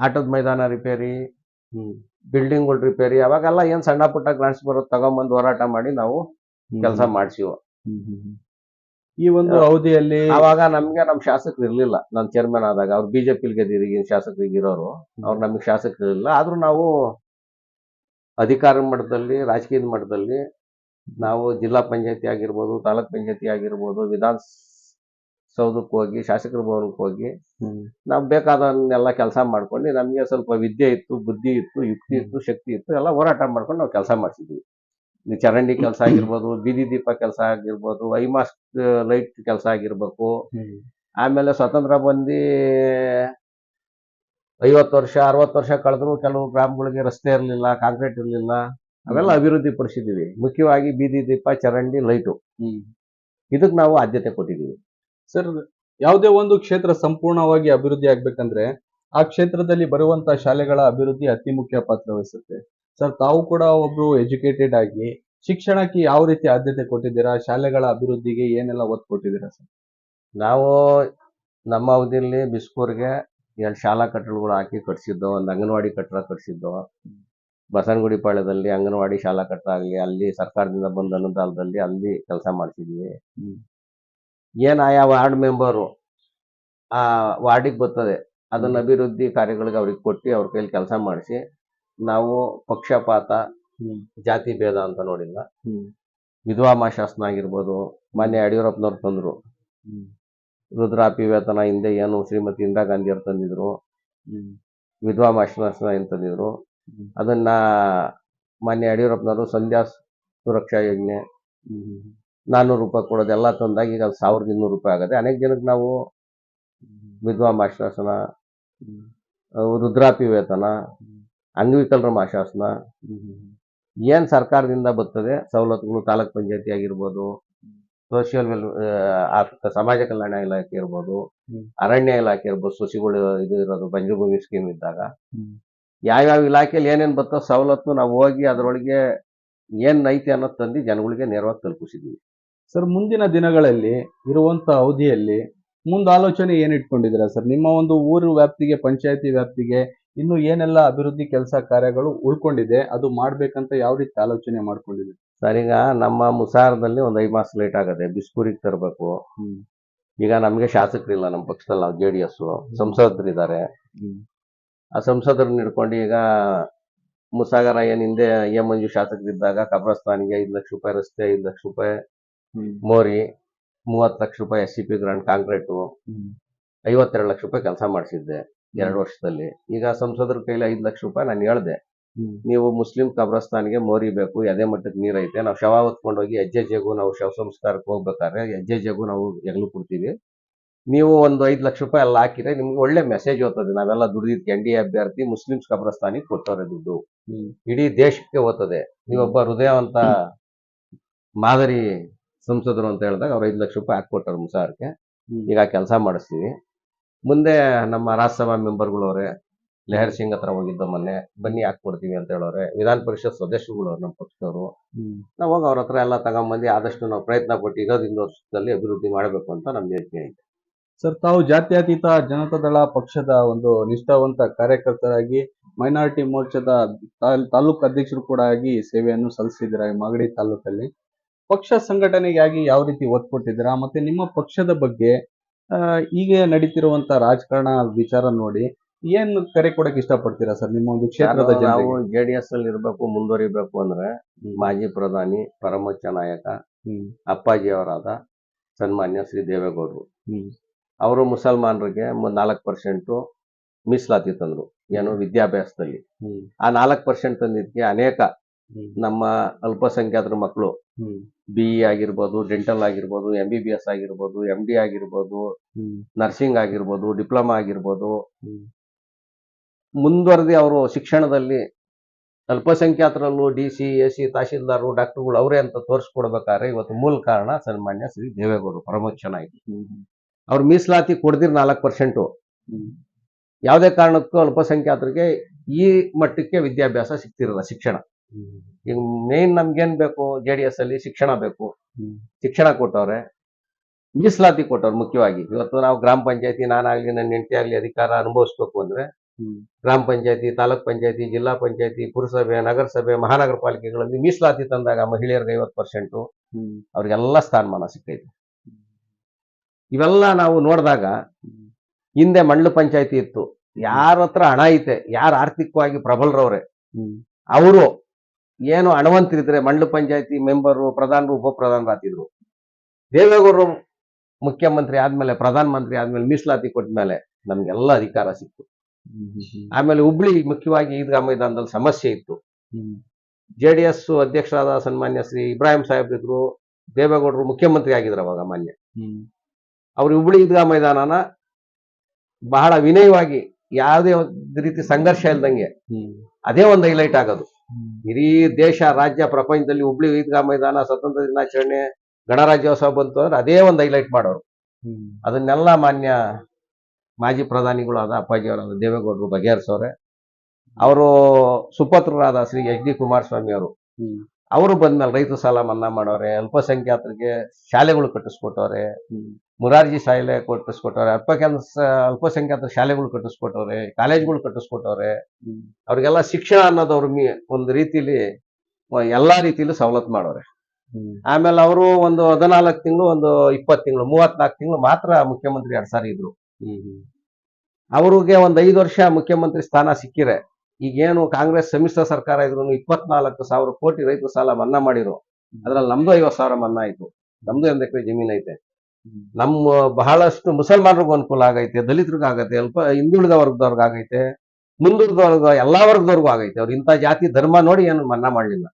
B: ಆಟದ ಮೈದಾನ ರಿಪೇರಿ
A: ಬಿಲ್ಡಿಂಗ್
B: ಬಿಲ್ಡಿಂಗ್ಗಳು ರಿಪೇರಿ ಅವಾಗೆಲ್ಲ ಏನ್ ಸಣ್ಣ ಪುಟ್ಟ ಗ್ರಾಂಟ್ಸ್ ಬರೋದು ತಗೊಂಬಂದು ಹೋರಾಟ ಮಾಡಿ ನಾವು ಕೆಲಸ ಮಾಡ್ಸಿವು.
A: ಈ ಒಂದು ಅವಧಿಯಲ್ಲಿ
B: ಅವಾಗ ನಮ್ಗೆ ನಮ್ ಶಾಸಕರು ಇರ್ಲಿಲ್ಲ. ನಾನು ಚೇರ್ಮನ್ ಆದಾಗ ಅವ್ರು ಬಿಜೆಪಿ ಗೆದ್ದಿದ್ದೀವಿ ಶಾಸಕರಿಗೆ ಇರೋರು ಅವ್ರು ನಮಗೆ ಶಾಸಕರು ಇರಲಿಲ್ಲ. ಆದ್ರೂ ನಾವು ಅಧಿಕಾರ ಮಟ್ಟದಲ್ಲಿ ರಾಜಕೀಯದ ಮಟ್ಟದಲ್ಲಿ ನಾವು ಜಿಲ್ಲಾ ಪಂಚಾಯತಿ ಆಗಿರ್ಬೋದು ತಾಲೂಕ್ ಪಂಚಾಯತಿ ಆಗಿರ್ಬೋದು ವಿಧಾನ ಸೌಧಕ್ಕೆ ಹೋಗಿ ಶಾಸಕರ ಭವನಕ್ಕೆ ಹೋಗಿ ನಾವು ಬೇಕಾದನ್ನೆಲ್ಲ ಕೆಲಸ ಮಾಡ್ಕೊಂಡು ನಮಗೆ ಸ್ವಲ್ಪ ವಿದ್ಯೆ ಇತ್ತು ಬುದ್ಧಿ ಇತ್ತು ಯುಕ್ತಿ ಇತ್ತು ಶಕ್ತಿ ಇತ್ತು ಎಲ್ಲ ಹೋರಾಟ ಮಾಡ್ಕೊಂಡು ನಾವು ಕೆಲಸ ಮಾಡ್ತಿದ್ವಿ ಚರಂಡಿ ಕೆಲಸ ಆಗಿರ್ಬೋದು ಬೀದಿ ದೀಪ ಕೆಲಸ ಆಗಿರ್ಬೋದು ಐಮಾಸ್ ಲೈಟ್ ಕೆಲಸ ಆಗಿರ್ಬೇಕು. ಆಮೇಲೆ ಸ್ವತಂತ್ರ ಬಂದು ಐವತ್ತು ವರ್ಷ ಅರವತ್ತು ವರ್ಷ ಕಳೆದ್ರು ಕೆಲವು ಗ್ರಾಮಗಳಿಗೆ ರಸ್ತೆ ಇರಲಿಲ್ಲ ಕಾಂಕ್ರೀಟ್ ಇರಲಿಲ್ಲ. ಅವೆಲ್ಲ ಅಭಿವೃದ್ಧಿ ಪಡಿಸಿದೀವಿ. ಮುಖ್ಯವಾಗಿ ಬೀದಿ ದೀಪ ಚರಂಡಿ ಲೈಟು. ಇದಕ್ಕೆ ನಾವು ಆದ್ಯತೆ ಕೊಟ್ಟಿದ್ದೀವಿ
A: ಸರ್ ಯಾವುದೇ ಒಂದು ಕ್ಷೇತ್ರ ಸಂಪೂರ್ಣವಾಗಿ ಅಭಿವೃದ್ಧಿ ಆಗ್ಬೇಕಂದ್ರೆ ಆ ಕ್ಷೇತ್ರದಲ್ಲಿ ಬರುವಂತ ಶಾಲೆಗಳ ಅಭಿವೃದ್ಧಿ ಅತಿ ಮುಖ್ಯ ಪಾತ್ರ ವಹಿಸುತ್ತೆ. ಸರ್ ತಾವು ಕೂಡ ಒಬ್ರು ಎಜುಕೇಟೆಡ್ ಆಗಿ ಶಿಕ್ಷಣಕ್ಕೆ ಯಾವ ರೀತಿ ಆದ್ಯತೆ ಕೊಟ್ಟಿದ್ದೀರಾ? ಶಾಲೆಗಳ ಅಭಿವೃದ್ಧಿಗೆ ಏನೆಲ್ಲ ಒತ್ತು ಕೊಟ್ಟಿದ್ದೀರಾ ಸರ್?
B: ನಾವು ನಮ್ಮ ಅವಧಿಯಲ್ಲಿ ಬಿಸ್ಕೂರ್ಗೆ ಎರಡು ಶಾಲಾ ಕಟ್ಟಡಗಳು ಹಾಕಿ ಕಟ್ಸಿದ್ದೋ ಒಂದು ಅಂಗನವಾಡಿ ಕಟ್ಟಡ ಕಟ್ಸಿದ್ದೋ ಬಸನಗುಡಿ ಪಾಳ್ಯದಲ್ಲಿ ಅಂಗನವಾಡಿ ಶಾಲಾ ಕಟ್ಟಡ ಆಗಲಿ ಅಲ್ಲಿ ಸರ್ಕಾರದಿಂದ ಬಂದ ಅನುದಾನದಲ್ಲಿ ಅಲ್ಲಿ ಕೆಲಸ ಮಾಡ್ತಿದ್ವಿ
A: ಏನು
B: ಏನ್ ಆಯಾ ವಾರ್ಡ್ ಮೆಂಬರು ಆ ವಾರ್ಡಿಗೆ ಬರ್ತದೆ ಅದನ್ನ ಅಭಿವೃದ್ಧಿ ಕಾರ್ಯಗಳಿಗೆ ಅವ್ರಿಗೆ ಕೊಟ್ಟು ಅವ್ರ ಕೈಲಿ ಕೆಲಸ ಮಾಡಿಸಿ ನಾವು ಪಕ್ಷಪಾತ ಜಾತಿ ಭೇದ ಅಂತ ನೋಡಿಲ್ಲ.
A: ಹ್ಮ್.
B: ಶಾಸನ ಆಗಿರ್ಬೋದು ಮಾನ್ಯ ಯಡಿಯೂರಪ್ಪನವ್ರು ತಂದ್ರು. ರುದ್ರಾಪಿ ವೇತನ ಹಿಂದೆ ಏನು ಶ್ರೀಮತಿ ಇಂದಿರಾ ಗಾಂಧಿ ಅವ್ರು ತಂದಿದ್ರು ವಿಧವಾ ಮಾಶಾಸನ ಏನ್ ತಂದಿದ್ರು. ಅದನ್ನ ಮಾನ್ಯ ಯಡಿಯೂರಪ್ಪನವರು ಸಂಧ್ಯಾ ಸುರಕ್ಷಾ ಯೋಜನೆ ನಾನ್ನೂರು ರೂಪಾಯಿ ಕೊಡೋದೆಲ್ಲ ತಂದಾಗ ಈಗ ಅದು ಸಾವಿರದ ಇನ್ನೂರು ರೂಪಾಯಿ ಆಗದೆ ಅನೇಕ ಜನಕ್ಕೆ ನಾವು ವಿಧವಾ ಮಾಶಾಸನ ರುದ್ರಾಪಿ ವೇತನ. ಅಂಗವಿಕಲರ ಮಾಶಾಸನ. ಏನ್ ಸರ್ಕಾರದಿಂದ ಬರ್ತದೆ? ಸವಲತ್ತುಗಳು ತಾಲೂಕ್ ಪಂಚಾಯತಿ ಆಗಿರ್ಬೋದು ಸೋಷಿಯಲ್ ವೆಲ್ ಸಮಾಜ ಕಲ್ಯಾಣ ಇಲಾಖೆ ಇರ್ಬೋದು. ಅರಣ್ಯ ಇಲಾಖೆ ಇರ್ಬೋದು ಸಸಿಗಳು ಇದು ಇರೋದು ಬಂಜರುಭೂಮಿ ಸ್ಕೀಮ್ ಇದ್ದಾಗ. ಯಾವ್ಯಾವ ಇಲಾಖೆಯಲ್ಲಿ ಏನೇನು ಬರ್ತೋ ಸವಲತ್ತು ನಾವು ಹೋಗಿ ಅದರೊಳಗೆ ಏನ್ ಐತಿ ಅನ್ನೋದು ತಂದು ಜನಗಳಿಗೆ ನೇರವಾಗಿ ತಲುಪಿಸಿದ್ವಿ
A: ಸರ್ ಮುಂದಿನ ದಿನಗಳಲ್ಲಿ ಇರುವಂತ ಅವಧಿಯಲ್ಲಿ ಮುಂದಾಲೋಚನೆ ಏನ್ ಇಟ್ಕೊಂಡಿದ್ದೀರಾ ಸರ್? ನಿಮ್ಮ ಒಂದು ಊರು ವ್ಯಾಪ್ತಿಗೆ ಪಂಚಾಯತಿ ವ್ಯಾಪ್ತಿಗೆ ಇನ್ನು ಏನೆಲ್ಲ ಅಭಿವೃದ್ಧಿ ಕೆಲಸ ಕಾರ್ಯಗಳು ಉಳ್ಕೊಂಡಿದೆ ಅದು ಮಾಡ್ಬೇಕಂತ ಯಾವ ರೀತಿ ಆಲೋಚನೆ ಮಾಡ್ಕೊಂಡಿದೆ
B: ಸರ್ ಈಗ ನಮ್ಮ ಮುಸಾರದಲ್ಲಿ ಒಂದು ಐದು ಮಾಸ ಲೇಟ್ ಆಗದೆ ಬಿಸ್ಕೂರಿಗೆ ತರಬೇಕು. ಈಗ ನಮಗೆ ಶಾಸಕರಿಲ್ಲ ನಮ್ಮ ಪಕ್ಷದಲ್ಲಿ ನಾವು ಜೆ ಡಿ ಎಸ್ ಸಂಸದರಿದ್ದಾರೆ. ಆ ಸಂಸದರನ್ನ ಹಿಡ್ಕೊಂಡು ಈಗ ಮುಸಾಗರ ಏನ್ ಹಿಂದೆ ಎ ಮಂಜು ಶಾಸಕರಿದ್ದಾಗ ಕಬ್ರಸ್ತಾನಿಗೆ ಐದು ಲಕ್ಷ ರೂಪಾಯಿ ರಸ್ತೆ ಐದು ಲಕ್ಷ ರೂಪಾಯಿ ಮೋರಿ ಮೂವತ್ತು ಲಕ್ಷ ರೂಪಾಯಿ S C P grant concrete ಐವತ್ತೆರಡು ಲಕ್ಷ ರೂಪಾಯಿ ಕೆಲಸ ಮಾಡಿಸಿದ್ದೆ. ಎರಡು ವರ್ಷದಲ್ಲಿ. ಈಗ ಸಂಸದರ ಕೈಲಿ ಐದು ಲಕ್ಷ ರೂಪಾಯಿ ನಾನು ಹೇಳ್ದೆ. ನೀವು ಮುಸ್ಲಿಂ ಕಬ್ರಸ್ತಾನಿಗೆ ಮೋರಿಬೇಕು ಎದೆ ಮಟ್ಟಕ್ಕೆ ನೀರೈತೆ ನಾವು ಶವ ಹೊತ್ಕೊಂಡು ಹೋಗಿ ಹೆಜ್ಜೆ ಜಗು ನಾವು ಶವ ಸಂಸ್ಕಾರಕ್ಕೆ ಹೋಗ್ಬೇಕಾದ್ರೆ ಹೆಜ್ಜೆ ಜಗು ನಾವು ಎಗ್ಲು ಕೊಡ್ತೀವಿ. ನೀವು ಒಂದು ಐದು ಲಕ್ಷ ರೂಪಾಯಿ ಎಲ್ಲ ಹಾಕಿದ್ರೆ ನಿಮ್ಗೆ ಒಳ್ಳೆ ಮೆಸೇಜ್ ಹೋಗ್ತದೆ ನಾವೆಲ್ಲ ದುಡಿದಿದ್ದಕ್ಕೆ ಎನ್ ಡಿ ಎ ಅಭ್ಯರ್ಥಿ ಮುಸ್ಲಿಮ್ಸ್ ಕಬ್ರಸ್ತಾನಿಗೆ ಕೊಟ್ಟವ್ರೆ ದುಡ್ಡು. ಇಡೀ ದೇಶಕ್ಕೆ ಹೋಗ್ತದೆ ನೀವೊಬ್ಬ ಹೃದಯವಂತ ಮಾದರಿ ಸಂಸದರು ಅಂತ ಹೇಳಿದಾಗ ಅವ್ರು ಐದು ಲಕ್ಷ ರೂಪಾಯಿ ಹಾಕ್ಕೊಟ್ಟಾರೆ ಮುಸಾರಕ್ಕೆ. ಈಗ ಕೆಲಸ ಮಾಡಿಸ್ತೀವಿ. ಮುಂದೆ ನಮ್ಮ ರಾಜ್ಯಸಭಾ ಮೆಂಬರ್ಗಳವ್ರೆ ಲೆಹರ್ ಸಿಂಗ್ ಹತ್ರ ಹೋಗಿದ್ದ ಮೊನ್ನೆ ಬನ್ನಿ ಹಾಕ್ಬಿಡ್ತೀವಿ ಅಂತ ಹೇಳೋರೆ ವಿಧಾನ ಪರಿಷತ್ ಸದಸ್ಯರುಗಳು ನಮ್ಮ ಪಕ್ಷದವರು. ನಾವು ಹೋಗಿ ಅವ್ರ ಹತ್ರ ಎಲ್ಲ ತಗೊಂಬಂದು ಆದಷ್ಟು ನಾವು ಪ್ರಯತ್ನ ಪಟ್ಟು ಇರೋದಿಂದ ವರ್ಷದಲ್ಲಿ ಅಭಿವೃದ್ಧಿ ಮಾಡಬೇಕು ಅಂತ ನಮ್ಮ ಯೋಚನೆ ಐತೆ.
A: ಸರ್ ತಾವು ಜಾತ್ಯತೀತ ಜನತಾದಳ ಪಕ್ಷದ ಒಂದು ನಿಷ್ಠಾವಂತ ಕಾರ್ಯಕರ್ತರಾಗಿ ಮೈನಾರಿಟಿ ಮೋರ್ಚಾದ ತಾಲೂಕು ಅಧ್ಯಕ್ಷರು ಕೂಡ ಆಗಿ ಸೇವೆಯನ್ನು ಸಲ್ಲಿಸಿದ್ದೀರಾ ಮಾಗಡಿ ತಾಲೂಕಲ್ಲಿ ಪಕ್ಷ ಸಂಘಟನೆಗಾಗಿ ಯಾವ ರೀತಿ ಒತ್ತು ಕೊಟ್ಟಿದ್ದೀರಾ? ಮತ್ತೆ ನಿಮ್ಮ ಪಕ್ಷದ ಬಗ್ಗೆ ಈಗ ನಡೀತಿರುವಂತ ರಾಜಕಾರಣ ವಿಚಾರ ನೋಡಿ ಏನ್ ಕರೆ ಕೊಡಕ್ ಇಷ್ಟಪಡ್ತೀರಾ ಸರ್ ನಿಮ್ಮ ಒಂದು ಕ್ಷೇತ್ರದ
B: ನಾವು
A: ಜೆ
B: ಡಿ ಎಸ್ ಅಲ್ಲಿ ಇರ್ಬೇಕು ಮುಂದುವರಿಬೇಕು ಅಂದ್ರೆ ಮಾಜಿ ಪ್ರಧಾನಿ ಪರಮೋಚ್ಚ ನಾಯಕ ಅಪ್ಪಾಜಿ ಅವರಾದ ಸನ್ಮಾನ್ಯ ಶ್ರೀ ದೇವೇಗೌಡರು. ಅವರು ಮುಸಲ್ಮಾನರಿಗೆ ನಾಲ್ಕು ಪರ್ಸೆಂಟ್ ಮೀಸಲಾತಿ ತಂದ್ರು ಏನು ವಿದ್ಯಾಭ್ಯಾಸದಲ್ಲಿ. ಆ ನಾಲ್ಕು ಪರ್ಸೆಂಟ್ ತಂದಿದ್ದಕ್ಕೆ ಅನೇಕ ನಮ್ಮ ಅಲ್ಪಸಂಖ್ಯಾತರ ಮಕ್ಕಳು ಬಿ ಇ ಆಗಿರ್ಬೋದು ಡೆಂಟಲ್ ಆಗಿರ್ಬೋದು ಎಂ ಬಿ ಬಿ ಎಸ್ ಆಗಿರ್ಬೋದು ಎಂ ಡಿ ಆಗಿರ್ಬೋದು ನರ್ಸಿಂಗ್ ಆಗಿರ್ಬೋದು ಡಿಪ್ಲೊಮಾ ಆಗಿರ್ಬೋದು. ಮುಂದುವರೆದಿ ಅವರು ಶಿಕ್ಷಣದಲ್ಲಿ ಅಲ್ಪಸಂಖ್ಯಾತರಲ್ಲೂ ಡಿ ಸಿ ಎ ಸಿ ತಹಶೀಲ್ದಾರರು ಡಾಕ್ಟರ್ಗಳು ಅವರೇ ಅಂತ ತೋರಿಸ್ಕೊಡ್ಬೇಕಾದ್ರೆ ಇವತ್ತು ಮೂಲ ಕಾರಣ ಸನ್ಮಾನ್ಯ ಶ್ರೀ ದೇವೇಗೌಡರು
A: ಹ್ಮ್
B: ಅವ್ರು ಮೀಸಲಾತಿ ಕೊಡ್ದಿರ್ ನಾಲ್ಕು ಪರ್ಸೆಂಟು. ಯಾವುದೇ ಕಾರಣಕ್ಕೂ ಅಲ್ಪಸಂಖ್ಯಾತರಿಗೆ ಈ ಮಟ್ಟಕ್ಕೆ ವಿದ್ಯಾಭ್ಯಾಸ ಸಿಗ್ತಿರಲ್ಲ ಶಿಕ್ಷಣ. ಈಗ ಮೇನ್ ನಮ್ಗೇನ್ ಬೇಕು? ಜೆ ಡಿ ಎಸ್ ಅಲ್ಲಿ ಶಿಕ್ಷಣ ಬೇಕು. ಶಿಕ್ಷಣ ಕೊಟ್ಟವ್ರೆ. ಮೀಸಲಾತಿ ಕೊಟ್ಟವ್ರು ಮುಖ್ಯವಾಗಿ. ಇವತ್ತು ನಾವು ಗ್ರಾಮ ಪಂಚಾಯತಿ ನಾನಾಗ್ಲಿ ನನ್ನ ಹೆಂಡತಿ ಆಗ್ಲಿ ಅಧಿಕಾರ ಅನುಭವಿಸ್ಬೇಕು ಅಂದ್ರೆ ಗ್ರಾಮ ಪಂಚಾಯತಿ ತಾಲೂಕ್ ಪಂಚಾಯತಿ ಜಿಲ್ಲಾ ಪಂಚಾಯತಿ ಪುರಸಭೆ ನಗರಸಭೆ ಮಹಾನಗರ ಪಾಲಿಕೆಗಳಲ್ಲಿ ಮೀಸಲಾತಿ ತಂದಾಗ ಮಹಿಳೆಯರಿಗೆ ಐವತ್ತು ಪರ್ಸೆಂಟ್ ಅವ್ರಿಗೆಲ್ಲ ಸ್ಥಾನಮಾನ ಸಿಕ್ಕೈತೆ ಇವೆಲ್ಲ ನಾವು ನೋಡಿದಾಗ ಹಿಂದೆ ಮಂಡಲ ಪಂಚಾಯತಿ ಇತ್ತು. ಯಾರ ಹತ್ರ ಹಣ ಐತೆ ಯಾರು ಆರ್ಥಿಕವಾಗಿ ಪ್ರಬಲರವ್ರೆ ಅವರು ಏನು ಹಣವಂತರಿದ್ರೆ ಮಂಡಲ ಪಂಚಾಯತಿ ಮೆಂಬರು ಪ್ರಧಾನರು ಉಪ ಪ್ರಧಾನರಾತಿದ್ರು ದೇವೇಗೌಡರು ಮುಖ್ಯಮಂತ್ರಿ ಆದ್ಮೇಲೆ ಪ್ರಧಾನ ಮಂತ್ರಿ ಆದ್ಮೇಲೆ ಮೀಸಲಾತಿ ಕೊಟ್ಮೇಲೆ ನಮ್ಗೆಲ್ಲ ಅಧಿಕಾರ ಸಿಕ್ತು. ಆಮೇಲೆ ಹುಬ್ಳಿ ಮುಖ್ಯವಾಗಿ ಈದ್ಗಾ ಮೈದಾನದಲ್ಲಿ ಸಮಸ್ಯೆ ಇತ್ತು. ಜೆ ಡಿ ಎಸ್ ಅಧ್ಯಕ್ಷರಾದ ಸನ್ಮಾನ್ಯ ಶ್ರೀ ಇಬ್ರಾಹಿಂ ಸಾಹೇಬ್ ಇದ್ರು ದೇವೇಗೌಡರು ಮುಖ್ಯಮಂತ್ರಿ ಆಗಿದ್ರು ಅವಾಗ ಮಾನ್ಯ. ಅವ್ರು ಹುಬ್ಳಿ ಈದ್ಗಾ ಮೈದಾನನ ಬಹಳ ವಿನಯವಾಗಿ ಯಾವುದೇ ರೀತಿ ಸಂಘರ್ಷ ಇಲ್ದಂಗೆ ಅದೇ ಒಂದು ಹೈಲೈಟ್ ಆಗೋದು. ಇಡೀ ದೇಶ, ರಾಜ್ಯ, ಪ್ರಪಂಚದಲ್ಲಿ ಹುಬ್ಳಿ ಈದ್ಗಾ ಮೈದಾನ, ಸ್ವತಂತ್ರ ದಿನಾಚರಣೆ, ಗಣರಾಜ್ಯೋತ್ಸವ ಬಂತು ಅಂದ್ರೆ ಅದೇ ಒಂದು ಹೈಲೈಟ್ ಮಾಡೋರು. ಅದನ್ನೆಲ್ಲ ಮಾನ್ಯ ಮಾಜಿ ಪ್ರಧಾನಿಗಳು ಆದ ಅಪ್ಪಾಜಿ ಅವರಾದ ದೇವೇಗೌಡರು ಬಗೆಹರಿಸೋರೆ. ಅವರು ಸುಪತ್ರರಾದ ಶ್ರೀ ಎಚ್ ಡಿ ಕುಮಾರಸ್ವಾಮಿ ಅವರು. ಅವರು ಬಂದ್ಮೇಲೆ ರೈತ ಸಾಲ ಮನ್ನಾ ಮಾಡೋರೆ, ಅಲ್ಪಸಂಖ್ಯಾತರಿಗೆ ಶಾಲೆಗಳು ಕಟ್ಟಿಸ್ಕೊಟ್ಟವ್ರೆ. ಮುರಾರ್ಜಿ ಶಾಲೆ ಕಟ್ಟಿಸ್ಕೊಟ್ಟವ್ರೆ ಅಲ್ಪಕೆಲ್ಸ ಅಲ್ಪಸಂಖ್ಯಾತರ ಶಾಲೆಗಳು ಕಟ್ಟಿಸ್ಕೊಟ್ಟವ್ರೆ ಕಾಲೇಜ್ಗಳು ಕಟ್ಟಿಸ್ಕೊಟ್ಟವ್ರೆ ಅವ್ರಿಗೆಲ್ಲ ಶಿಕ್ಷಣ ಅನ್ನೋದು ಅವ್ರ ಮೀ ಒಂದು ರೀತಿಲಿ ಎಲ್ಲಾ ರೀತಿಲೂ ಸವಲತ್ತು ಮಾಡೋರೆ. ಆಮೇಲೆ ಅವರು ಒಂದು ಹದಿನಾಲ್ಕು ತಿಂಗಳು ಒಂದು ಇಪ್ಪತ್ತು ತಿಂಗಳು ಮೂವತ್ನಾಲ್ಕು ತಿಂಗಳು ಮಾತ್ರ ಮುಖ್ಯಮಂತ್ರಿ ಎರಡ್ ಸಾರಿ ಇದ್ರು. ಅವ್ರಿಗೆ ಒಂದು ಐದು ವರ್ಷ ಮುಖ್ಯಮಂತ್ರಿ ಸ್ಥಾನ ಸಿಕ್ಕಿರೆ. ಈಗೇನು ಕಾಂಗ್ರೆಸ್ ಸಮ್ಮಿಶ್ರ ಸರ್ಕಾರ ಇದ್ರು ಇಪ್ಪತ್ನಾಲ್ಕು ಸಾವಿರ ಕೋಟಿ ರೈತರು ಸಾಲ ಮನ್ನಾ ಮಾಡಿರು. ಅದ್ರಲ್ಲಿ ನಮ್ದು ಐವತ್ತು ಸಾವಿರ ಮನ್ನಾ ಆಯ್ತು. ನಮ್ದು ಒಂದ್ ಎಕರೆ ಜಮೀನ್ ಐತೆ. ನಮ್ಮ ಬಹಳಷ್ಟು ಮುಸಲ್ಮಾನರಿಗೂ ಅನುಕೂಲ ಆಗೈತೆ ದಲಿತರಿಗೂ ಆಗೈತೆ ಅಲ್ಪ ಹಿಂದುಳಿದ ವರ್ಗದವ್ರಿಗೆ ಆಗೈತೆ ವರ್ಗ ಎಲ್ಲಾ ವರ್ಗದವ್ರಿಗೂ ಆಗೈತೆ. ಅವ್ರು ಇಂಥ ಜಾತಿ ಧರ್ಮ ನೋಡಿ ಏನು ಮನ್ನಾ ಮಾಡಲಿಲ್ಲ.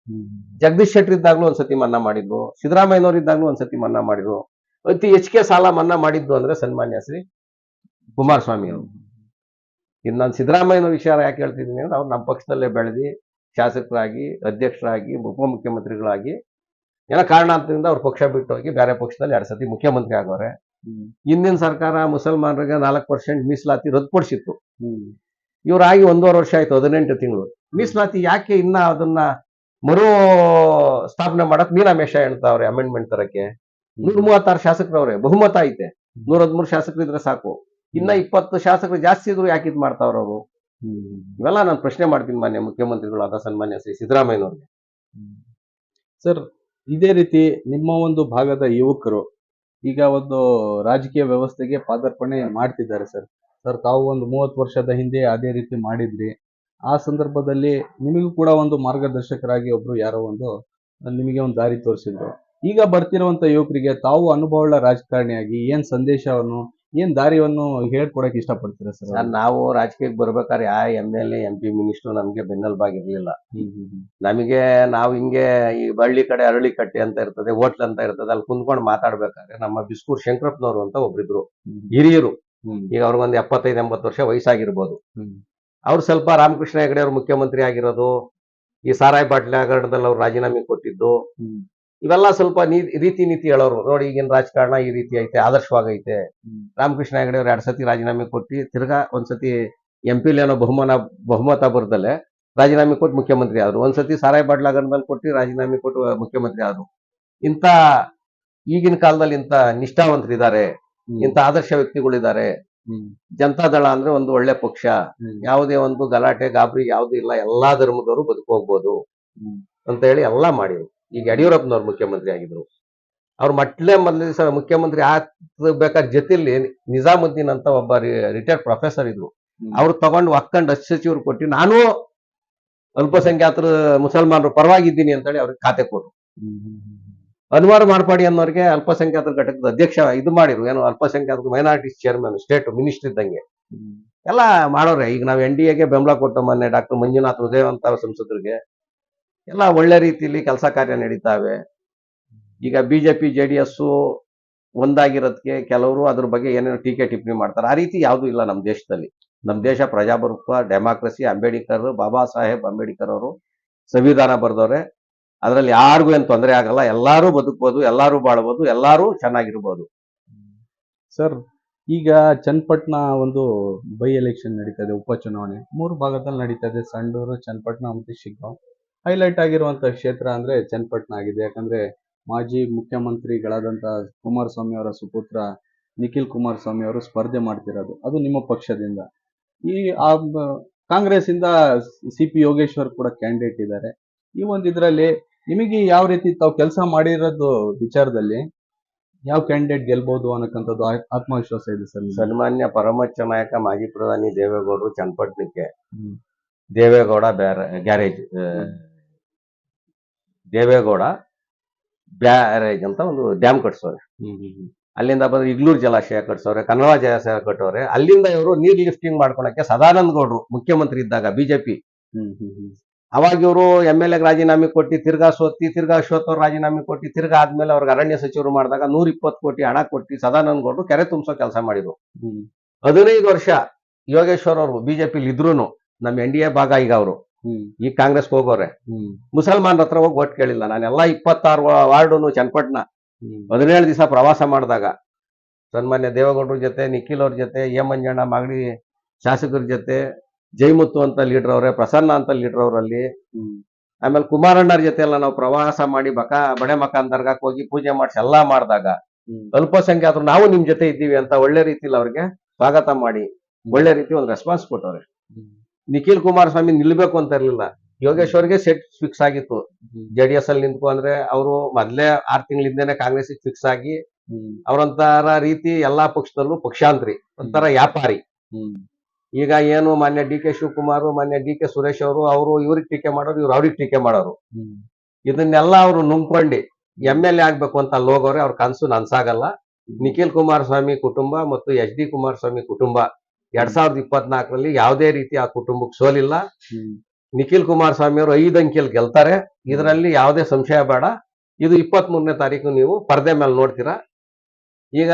B: ಜಗದೀಶ್ ಶೆಟ್ಟರ್ ಇದ್ದಾಗ್ಲೂ ಒಂದ್ಸತಿ ಮನ್ನಾ ಮಾಡಿದ್ರು ಸಿದ್ದರಾಮಯ್ಯನವ್ರು ಇದ್ದಾಗ್ಲೂ ಒಂದ್ಸತಿ ಮನ್ನಾ ಮಾಡಿದ್ರು. ಅತಿ ಹೆಚ್ಚಿಗೆ ಸಾಲ ಮನ್ನಾ ಮಾಡಿದ್ದು ಅಂದ್ರೆ ಸನ್ಮಾನ್ಯ ಶ್ರೀ ಕುಮಾರಸ್ವಾಮಿ ಅವರು. ಇನ್ನು ನಾನು ಸಿದ್ದರಾಮಯ್ಯನ ವಿಚಾರ ಯಾಕೆ ಹೇಳ್ತಿದ್ದೀನಿ ಅಂದ್ರೆ ಅವ್ರು ನಮ್ಮ ಪಕ್ಷದಲ್ಲೇ ಬೆಳೆದಿ ಶಾಸಕರಾಗಿ ಅಧ್ಯಕ್ಷರಾಗಿ ಉಪಮುಖ್ಯಮಂತ್ರಿಗಳಾಗಿ ಏನೋ ಕಾರಣಾಂತರಿಂದ ಅವ್ರ ಪಕ್ಷ ಬಿಟ್ಟು ಹೋಗಿ ಬೇರೆ ಪಕ್ಷದಲ್ಲಿ ಎರಡು ಸತಿ ಮುಖ್ಯಮಂತ್ರಿ ಆಗೋರೆ. ಹಿಂದಿನ ಸರ್ಕಾರ ಮುಸಲ್ಮಾನರಿಗೆ ನಾಲ್ಕು ಪರ್ಸೆಂಟ್ ಮೀಸಲಾತಿ ರದ್ದುಪಡಿಸಿತ್ತು.
A: ಹ್ಮ್.
B: ಇವರಾಗಿ ಒಂದೂವರೆ ವರ್ಷ ಆಯ್ತು ಹದಿನೆಂಟು ತಿಂಗಳು. ಮೀಸಲಾತಿ ಯಾಕೆ ಇನ್ನ ಅದನ್ನ ಮರು ಸ್ಥಾಪನೆ ಮಾಡಕ್ ಮೀನಾಮೇಷ ಹೇಳ್ತಾವ್ರೆ ಅಮೆಂಡ್ಮೆಂಟ್ ತರಕ್ಕೆ? ನೂರ ಮೂವತ್ತಾರು ಶಾಸಕರವ್ರೆ ಬಹುಮತ ಐತೆ. ನೂರ ಹದಿಮೂರು ಶಾಸಕರು ಇದ್ರೆ ಸಾಕು. ಇನ್ನ ಇಪ್ಪತ್ತು ಶಾಸಕರು ಜಾಸ್ತಿ ಇದ್ರು ಯಾಕೆ ಇದ್ ಮಾಡ್ತಾವ್ರ ಅವರು? ಇವೆಲ್ಲ ನಾನು ಪ್ರಶ್ನೆ ಮಾಡ್ತೀನಿ ಮಾನ್ಯ ಮುಖ್ಯಮಂತ್ರಿಗಳಾದ ಸನ್ಮಾನ್ಯ ಶ್ರೀ ಸಿದ್ದರಾಮಯ್ಯನವ್ರಿಗೆ.
A: ಸರ್ ಇದೇ ರೀತಿ ನಿಮ್ಮ ಒಂದು ಭಾಗದ ಯುವಕರು ಈಗ ಒಂದು ರಾಜಕೀಯ ವ್ಯವಸ್ಥೆಗೆ ಪಾದಾರ್ಪಣೆ ಮಾಡ್ತಿದ್ದಾರೆ ಸರ್. ಸರ್, ತಾವು ಒಂದು ಮೂವತ್ತು ವರ್ಷದ ಹಿಂದೆ ಅದೇ ರೀತಿ ಮಾಡಿದ್ರಿ. ಆ ಸಂದರ್ಭದಲ್ಲಿ ನಿಮಗೂ ಕೂಡ ಒಂದು ಮಾರ್ಗದರ್ಶಕರಾಗಿ ಒಬ್ರು ಯಾರೋ ಒಂದು ನಿಮಗೆ ಒಂದು ದಾರಿ ತೋರಿಸಿದ್ರು. ಈಗ ಬರ್ತಿರುವಂತ ಯುವಕರಿಗೆ ತಾವು ಅನುಭವ ರಾಜಕಾರಣಿಯಾಗಿ ಏನ್ ಸಂದೇಶವನ್ನು ಏನ್ ದಾರಿಯನ್ನು ಹೇಳ್ಕೊಡಕ್ ಇಷ್ಟಪಡ್ತೀರಾ ಸರ್
B: ಸರ್, ನಾವು ರಾಜಕೀಯಕ್ಕೆ ಬರ್ಬೇಕಾದ್ರೆ ಯಾವ M L A M P minister ನಮ್ಗೆ ಬೆನ್ನೆಲುಬಾಗಿರ್ಲಿಲ್ಲ ನಮಗೆ ನಾವು ಹಿಂಗೆ ಈ ಬಳ್ಳಿ ಕಡೆ ಅರಳಿ ಕಟ್ಟೆ ಅಂತ ಇರ್ತದೆ ಹೋಟ್ಲ್ ಅಂತ ಇರ್ತದೆ ಅಲ್ಲಿ ಕುಂತ್ಕೊಂಡು ಮಾತಾಡ್ಬೇಕಾದ್ರೆ ನಮ್ಮ ಬಿಸ್ಕೂರ್ ಶಂಕರಪ್ಪನವರು ಅಂತ ಒಬ್ರಿದ್ರು. ಹಿರಿಯರು. ಈಗ ಅವ್ರಿಗೊಂದು ಎಪ್ಪತ್ತೈದು ಎಂಬತ್ತು ವರ್ಷ ವಯಸ್ಸಾಗಿರ್ಬೋದು.
A: ಹ್ಮ್.
B: ಅವ್ರು ಸ್ವಲ್ಪ ರಾಮಕೃಷ್ಣ ಹೆಗಡೆ ಅವ್ರು ಮುಖ್ಯಮಂತ್ರಿ ಆಗಿರೋದು ಈ ಸಾರಾಯಿ ಬಾಟ್ಲಿ ಹಗರಣದಲ್ಲಿ ಅವ್ರು ರಾಜೀನಾಮೆ ಕೊಟ್ಟಿದ್ದು.
A: ಹ್ಮ್.
B: ಇವೆಲ್ಲ ಸ್ವಲ್ಪ ನೀ ರೀತಿ ನೀತಿ ಹೇಳೋರು. ನೋಡಿ ಈಗಿನ ರಾಜಕಾರಣ ಈ ರೀತಿ ಐತೆ ಆದರ್ಶವಾಗೈತೆ. ರಾಮಕೃಷ್ಣ ಹೆಗಡೆ ಅವ್ರು ಎರಡು ಸತಿ ರಾಜೀನಾಮೆ ಕೊಟ್ಟು ತಿರ್ಗಾ ಒಂದ್ಸತಿ ಎಂ ಪಿ ಏನೋ ಬಹುಮಾನ ಬಹುಮತ ಬರ್ದಲ್ಲೇ ರಾಜೀನಾಮೆ ಕೊಟ್ಟು ಮುಖ್ಯಮಂತ್ರಿ ಆದ್ರು. ಒಂದ್ಸತಿ ಸಾರಾಯಿ ಬಾಟ್ಲ ಹಗರಣದಲ್ಲಿ ಕೊಟ್ಟು ರಾಜೀನಾಮೆ ಕೊಟ್ಟು ಮುಖ್ಯಮಂತ್ರಿ ಆದ್ರು. ಇಂಥ ಈಗಿನ ಕಾಲದಲ್ಲಿ ಇಂಥ ನಿಷ್ಠಾವಂತರಿದ್ದಾರೆ ಇಂಥ ಆದರ್ಶ ವ್ಯಕ್ತಿಗಳಿದ್ದಾರೆ
A: ಜನತಾ
B: ಜನತಾದಳ ಅಂದ್ರೆ ಒಂದು ಒಳ್ಳೆ ಪಕ್ಷ. ಯಾವುದೇ ಒಂದು ಗಲಾಟೆ ಗಾಬರಿ ಯಾವುದೂ ಇಲ್ಲ ಎಲ್ಲಾ ಧರ್ಮದವರು ಬದುಕೋಗ್ಬೋದು. ಅಂತ ಹೇಳಿ ಎಲ್ಲಾ ಮಾಡಿದ್ರು. ಈಗ ಯಡಿಯೂರಪ್ಪನವ್ರು ಮುಖ್ಯಮಂತ್ರಿ ಆಗಿದ್ರು. ಅವ್ರು ಮಟ್ಲೆ ಮೊದಲ ದಿವಸ ಮುಖ್ಯಮಂತ್ರಿ ಆಗ್ಬೇಕಾದ ಜೊತೆಲಿ ನಿಜಾಮುದ್ದೀನ್ ಅಂತ ಒಬ್ಬ ರಿಟೈರ್ಡ್ ಪ್ರೊಫೆಸರ್ ಇದ್ರು. ಅವ್ರು ತಗೊಂಡು ಒಕ್ಕಂಡ್ ಸಚಿವರು ಕೊಟ್ಟು ನಾನು ಅಲ್ಪಸಂಖ್ಯಾತರ ಮುಸಲ್ಮಾನರು ಪರವಾಗಿದ್ದೀನಿ ಅಂತೇಳಿ ಅವ್ರಿಗೆ ಖಾತೆ ಕೊಟ್ರು. ಅನುವಾರ ಮಾಡ್ಪಾಡಿ ಅನ್ನೋರಿಗೆ ಅಲ್ಪಸಂಖ್ಯಾತರ ಘಟಕದ ಅಧ್ಯಕ್ಷ ಇದು ಮಾಡಿದ್ರು. ಏನು ಅಲ್ಪಸಂಖ್ಯಾತ ಮೈನಾರಿಟಿ ಚೇರ್ಮನ್ ಸ್ಟೇಟ್ ಮಿನಿಸ್ಟರ್ ಇದ್ದಂಗೆ. ಎಲ್ಲ ಮಾಡೋರೆ. ಈಗ ನಾವು ಎನ್ ಡಿ ಎಗೆ ಬೆಂಬಲ ಕೊಟ್ಟ ಮೊನ್ನೆ ಡಾಕ್ಟರ್ ಮಂಜುನಾಥ್ ಉದಯವಂತ ಅಂತ ಸಂಸದರಿಗೆ ಎಲ್ಲ ಒಳ್ಳೆ ರೀತಿಯಲ್ಲಿ ಕೆಲಸ ಕಾರ್ಯ ನಡೀತಾವೆ. ಈಗ ಬಿಜೆಪಿ ಜೆ ಡಿ ಎಸ್ ಒಂದಾಗಿರೋದಕ್ಕೆ ಕೆಲವರು ಅದ್ರ ಬಗ್ಗೆ ಏನೇನು ಟೀಕೆ ಟಿಪ್ಪಣಿ ಮಾಡ್ತಾರೆ. ಆ ರೀತಿ ಯಾವುದೂ ಇಲ್ಲ ನಮ್ಮ ದೇಶದಲ್ಲಿ. ನಮ್ಮ ದೇಶ ಪ್ರಜಾಪ್ರಭುತ್ವ, ಡೆಮಾಕ್ರಸಿ, ಅಂಬೇಡ್ಕರ್, ಬಾಬಾ ಸಾಹೇಬ್, ಅಂಬೇಡ್ಕರ್ ಅವರು ಸಂವಿಧಾನ ಬರೆದವ್ರೆ. ಅದರಲ್ಲಿ ಯಾರಿಗೂ ಏನು ತೊಂದರೆ ಆಗಲ್ಲ. ಎಲ್ಲರೂ ಬದುಕ್ಬೋದು, ಎಲ್ಲರೂ ಬಾಳ್ಬೋದು, ಎಲ್ಲರೂ ಚೆನ್ನಾಗಿರ್ಬೋದು.
A: ಸರ್, ಈಗ ಚನ್ನಪಟ್ಟಣ ಒಂದು ಬೈ ಎಲೆಕ್ಷನ್ ನಡೀತಾ ಇದೆ ಉಪಚುನಾವಣೆ ಮೂರು ಭಾಗದಲ್ಲಿ ನಡೀತಾ ಇದೆ, ಸಂಡೂರು, ಚನ್ನಪಟ್ಟಣ, ಮತ್ತು ಶಿಗ್ಗಾಂವ್. ಹೈಲೈಟ್ ಆಗಿರುವಂತಹ ಕ್ಷೇತ್ರ ಅಂದ್ರೆ ಚನ್ನಪಟ್ಟಣ ಆಗಿದೆ. ಯಾಕಂದ್ರೆ ಮಾಜಿ ಮುಖ್ಯಮಂತ್ರಿಗಳಾದಂತಹ ಕುಮಾರಸ್ವಾಮಿ ಅವರ ಸುಪುತ್ರ ನಿಖಿಲ್ ಕುಮಾರಸ್ವಾಮಿ ಅವರು ಸ್ಪರ್ಧೆ ಮಾಡ್ತಿರೋದು. ಅದು ನಿಮ್ಮ ಪಕ್ಷದಿಂದ. ಈ ಆ ಕಾಂಗ್ರೆಸ್ ಇಂದ ಸಿ ಪಿ ಯೋಗೇಶ್ವರ್ ಕೂಡ ಕ್ಯಾಂಡಿಡೇಟ್ ಇದ್ದಾರೆ. ಈ ಒಂದು ಇದರಲ್ಲಿ ನಿಮಗೆ ಯಾವ ರೀತಿ ತಾವು ಕೆಲಸ ಮಾಡಿರೋದು ವಿಚಾರದಲ್ಲಿ? ಯಾವ ಕ್ಯಾಂಡಿಡೇಟ್ ಗೆಲ್ಬಹುದು ಅನ್ನಕ್ಕಂಥದ್ದು ಆತ್ಮವಿಶ್ವಾಸ ಇದೆ ಸರ್
B: ಸನ್ಮಾನ್ಯ ಪರಮೋಚ್ಚ ನಾಯಕ ಮಾಜಿ ಪ್ರಧಾನಿ ದೇವೇಗೌಡರು ಚನ್ನಪಟ್ಟಣಕ್ಕೆ. ದೇವೇಗೌಡ ಬ್ಯಾರ ಗ್ಯಾರೇಜ್ ದೇವೇಗೌಡ ಬ್ಯಾರೇಜ್ ಅಂತ ಒಂದು ಡ್ಯಾಮ್ ಕಟ್ಸೋರೆ. ಅಲ್ಲಿಂದ ಬಂದ್ರೆ ಇಗ್ಲೂರ್ ಜಲಾಶಯ ಕಟ್ಸೋರೆ ಕನ್ನಡ ಜಲಾಶಯ ಕಟ್ಟೋರೆ. ಅಲ್ಲಿಂದ ಇವರು ನೀರ್ ಲಿಫ್ಟಿಂಗ್ ಮಾಡ್ಕೊಳಕ್ಕೆ ಸದಾನಂದ ಗೌಡ್ರು ಮುಖ್ಯಮಂತ್ರಿ ಇದ್ದಾಗ ಬಿಜೆಪಿ.
A: ಹ್ಮ್ ಹ್ಮ್ ಹ್ಮ್.
B: ಅವಾಗ ಇವರು ಎಂ ಎಲ್ ಎಗ್ ರಾಜೀನಾಮೆ ಕೊಟ್ಟು ತಿರ್ಗಾ ಸೋತಿ ತಿರ್ಗಾ ಅಶ್ವಥ್ ರಾಜೀನಾಮೆ ಕೊಟ್ಟು ತಿರ್ಗಾ ಆದ್ಮೇಲೆ ಅವ್ರಿಗೆ ಅರಣ್ಯ ಸಚಿವರು ಮಾಡಿದಾಗ ನೂರ ಇಪ್ಪತ್ತು ಕೋಟಿ ಹಣ ಕೊಟ್ಟು ಸದಾನಂದ ಗೌಡ್ರು ಕೆರೆ ತುಂಬಿಸೋ ಕೆಲಸ ಮಾಡಿದ್ರು.
A: ಹ್ಮ್.
B: ಹದಿನೈದು ವರ್ಷ ಯೋಗೇಶ್ವರ್ ಅವರು ಬಿಜೆಪಿಲಿ ಇದ್ರು ನಮ್ಮ ಎನ್ ಡಿ ಎ ಭಾಗ ಈಗ ಅವರು.
A: ಹ್ಮ್.
B: ಕಾಂಗ್ರೆಸ್ ಹೋಗೋರೆ.
A: ಮುಸಲ್ಮಾನ್
B: ಮುಸಲ್ಮಾನರ ಹತ್ರ ಹೋಗಿ ಓಟ್ ಕೇಳಿಲ್ಲ. ನಾನೆಲ್ಲ ಇಪ್ಪತ್ತಾರು ವಾರ್ಡುನು ಚನ್ನಪಟ್ಟಣ. ಹದಿನೇಳು ದಿವಸ ಪ್ರವಾಸ ಮಾಡಿದಾಗ ಸನ್ಮಾನ್ಯ ದೇವೇಗೌಡರ ಜೊತೆ ನಿಖಿಲ್ ಅವ್ರ ಜೊತೆ ಎ ಮಂಜಣ್ಣ ಮಾಗಡಿ ಶಾಸಕರ ಜೊತೆ ಜೈಮುತ್ತು ಅಂತ ಲೀಡರ್ ಅವ್ರೆ ಪ್ರಸನ್ನ ಅಂತ ಲೀಡರ್ ಅವರಲ್ಲಿ ಆಮೇಲೆ ಕುಮಾರಣ್ಣರ ಜೊತೆ ಎಲ್ಲ ನಾವು ಪ್ರವಾಸ ಮಾಡಿ ಬಕ ಬಡೆ ಮಕಾನ್ ದರ್ಗಾಕ್ ಹೋಗಿ ಪೂಜೆ ಮಾಡಿಸಿ ಎಲ್ಲಾ ಮಾಡಿದಾಗ
A: ಅಲ್ಪಸಂಖ್ಯೆ
B: ಅಲ್ಪಸಂಖ್ಯಾತರು ನಾವು ನಿಮ್ ಜೊತೆ ಇದ್ದೀವಿ ಅಂತ ಒಳ್ಳೆ ರೀತಿಲಿ ಅವ್ರಿಗೆ ಸ್ವಾಗತ ಮಾಡಿ ಒಳ್ಳೆ ರೀತಿ ಒಂದು ರೆಸ್ಪಾನ್ಸ್ ಕೊಟ್ಟವ್ರೆ. ನಿಖಿಲ್ ಕುಮಾರಸ್ವಾಮಿ ನಿಲ್ಬೇಕು ಅಂತ ಇರ್ಲಿಲ್ಲ. ಯೋಗೇಶ್ವರ್ಗೆ ಸೆಟ್ ಫಿಕ್ಸ್ ಆಗಿತ್ತು
A: ಜೆಡಿಎಸ್
B: ಜೆ ಡಿ ಎಸ್ ಅಲ್ಲಿ ನಿಂತ್ಕೊ ಅಂದ್ರೆ ಅವರು ಮೊದ್ಲೇ ಆರ್ ತಿಂಗಳಿಂದನೇ ಕಾಂಗ್ರೆಸ್ ಫಿಕ್ಸ್ ಆಗಿ ಅವರಂತರ ರೀತಿ ಎಲ್ಲಾ ಪಕ್ಷದಲ್ಲೂ ಪಕ್ಷಾಂತರಿ ಒಂಥರ ವ್ಯಾಪಾರಿ. ಈಗ ಏನು ಮಾನ್ಯ ಡಿ ಕೆ ಶಿವಕುಮಾರ್ ಮಾನ್ಯ ಡಿ ಕೆ ಸುರೇಶ್ ಅವರು ಅವರು ಇವ್ರಿಗೆ ಟೀಕೆ ಮಾಡೋರು ಇವ್ರು ಅವ್ರಿಗೆ ಟೀಕೆ ಮಾಡೋರು. ಇದನ್ನೆಲ್ಲ ಅವರು ನುಂಗ್ಕೊಂಡು ಎಂ ಎಲ್ ಎ ಆಗ್ಬೇಕು ಅಂತ ಅಲ್ಲಿ ಹೋಗೋರೆ ಅವ್ರ ಕನಸು ನನ್ಸಾಗಲ್ಲ. ನಿಖಿಲ್ ಕುಮಾರಸ್ವಾಮಿ ಕುಟುಂಬ ಮತ್ತು ಎಚ್ ಡಿ ಕುಮಾರಸ್ವಾಮಿ ಕುಟುಂಬ ಎರಡ್ ಸಾವಿರದ ಇಪ್ಪತ್ನಾಲ್ಕರಲ್ಲಿ ಯಾವುದೇ ರೀತಿ ಆ ಕುಟುಂಬಕ್ಕೆ ಸೋಲಿಲ್ಲ. ನಿಖಿಲ್ ಕುಮಾರಸ್ವಾಮಿ ಅವರು ಐದು ಅಂಕಿಯಲ್ಲಿ ಗೆಲ್ತಾರೆ. ಇದರಲ್ಲಿ ಯಾವುದೇ ಸಂಶಯ ಬೇಡ. ಇದು ಇಪ್ಪತ್ತ್ ಮೂರನೇ ತಾರೀಕು ನೀವು ಪರದೆ ಮೇಲೆ ನೋಡ್ತೀರಾ. ಈಗ